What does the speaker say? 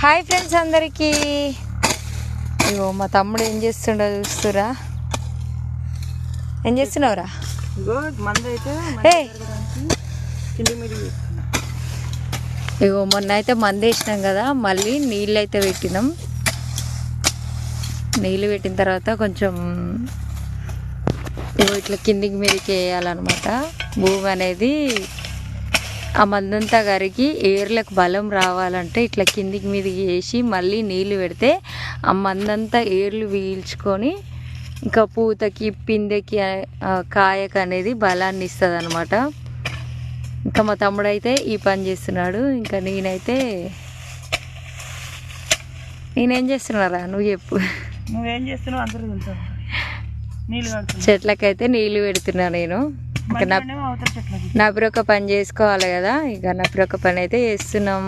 Hi friends అందరికీ. ఇగో మా తమ్ముడు ఏం చేస్తుండో చూస్తురా. ఏం చేస్తున్నావురా? ఇగో మొన్న అయితే మంది వేసినాం కదా మళ్ళీ నీళ్ళు అయితే పెట్టినాం. నీళ్ళు పెట్టిన తర్వాత కొంచెం ఇగో ఇట్లా కిందికి మీదకి వేయాలన్నమాట భూమి అనేది ఆ మందంతా కరిగి ఏర్లకు బలం రావాలంటే ఇట్లా కిందికి మీదకి వేసి మళ్ళీ నీళ్ళు పెడితే ఆ మందంతా ఏర్లు పీల్చుకొని ఇంకా పూతకి పిందెకి కాయకు అనేది బలాన్ని ఇస్తుంది అనమాట ఇంకా మా తమ్ముడు అయితే ఈ పని చేస్తున్నాడు. ఇంకా నేనైతే నేనేం చేస్తున్నారా? నువ్వు చెప్పు. నువ్వేం చేస్తున్నావు అందరూ చెట్లకైతే నీళ్ళు పెడుతున్నా నేను. ఇంకా నా నా ఒక పని చేసుకోవాలి కదా. ఇక నా ఒక పని అయితే చేస్తున్నాం.